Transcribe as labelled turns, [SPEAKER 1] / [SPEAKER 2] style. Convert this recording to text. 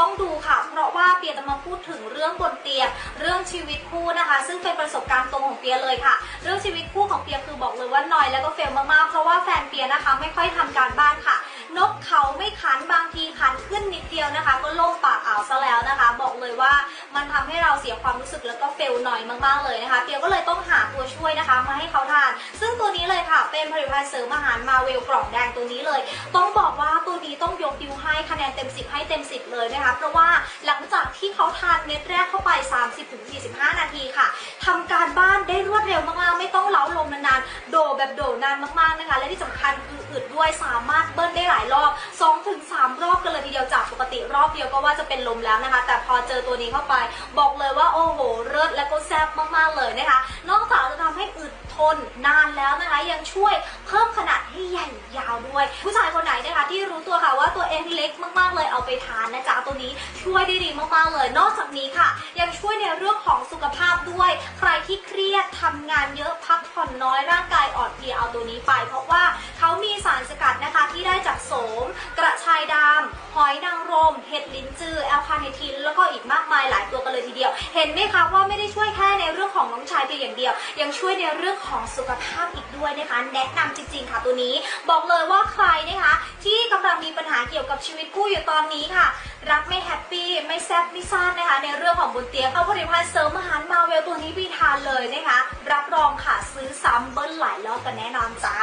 [SPEAKER 1] ต้องดูค่ะ เพราะว่าเปียจะมาพูดถึงเรื่องบนเตียงเรื่องชีวิตคู่นะคะ ซึ่งเป็นประสบการณ์ตรงของเปียเลยค่ะ เรื่องชีวิตคู่ของเปียคือบอกเลยว่าน้อยแล้วก็เฟลมากๆเพราะว่าแฟนเปียนะคะไม่ค่อยทำการบ้านค่ะนกเขาไม่ขันบางทีขันขึ้นนิดเดียวนะคะ ก็ล่มปากอ่าวซะแล้วนะคะ บอกเลยว่ามันทำให้เราเสียความรู้สึกแล้วก็เฟลหน่อยมากๆเลยนะคะเปียก็เลยต้องหาตัวช่วยนะคะ มาให้เขาทาน ซึ่งตัวนี้เลยค่ะ เป็นผลิตภัณฑ์เสริมอาหารมาเวลกล่องแดงตัวนี้เลย ต้องบอก คะแนนเต็ม 10 ให้เต็ม 10 เลยนะคะ เพราะว่าหลังจากที่เขาทานเม็ดแรกเข้าไป 30-45 นาทีค่ะทำการบ้านได้รวดเร็วมากๆ ไม่ต้องเล้าลมนานๆ โดแบบโดนานมากๆนะคะ และที่สำคัญคืออึดด้วยสามารถเบิ้ลได้หลายรอบ 2-3 รอบกันเลยทีเดียวจากปกติรอบเดียวก็ว่าจะเป็นลมแล้วนะคะ แต่พอเจอตัวนี้เข้าไป บอกเลยว่าโอ้โหเลิศและก็แซ่บมากๆเลยนะคะ นอกจากจะทำให้อึดทนนานแล้วนะคะ ยังช่วยเพิ่มขนาดให้ใหญ่ยาวด้วย ผู้ชายคนไหนนะคะที่รู้ตัวค่ะว่า เองเล็กมากๆเลยเอาไปทานนะจ๊ะตัวนี้ช่วยได้ดีมากๆเลย นอกจากนี้ค่ะ ยังช่วยในเรื่องของสุขภาพด้วย ใครที่เครียดทำงานเยอะพักผ่อนน้อยร่างกายอ่อนเพลียเอาตัวนี้ไป เพราะว่า เห็ดลิ้นจือแอลคาเนทินแล้วก็อีกมากมายหลายตัวกันเลยทีเดียว เห็นไหมคะว่าไม่ได้ช่วยแค่ในเรื่องของน้องชายเพียงอย่างเดียว ยังช่วยในเรื่องของสุขภาพอีกด้วยนะคะ แนะนำจริง ๆ ค่ะตัวนี้ บอกเลยว่าใครนะคะ ที่กำลังมีปัญหาเกี่ยวกับชีวิตคู่อยู่ตอนนี้ค่ะ รักไม่แฮปปี้ไม่แซ่บไม่ซ่านนะคะ ในเรื่องของบนเตียงเอาผลิตภัณฑ์เสริมอาหารมาเวลตัวนี้ไปทานเลยนะคะ รับรองค่ะซื้อซ้ำเบิ้ลหลายรอบกันแน่นอนจ้า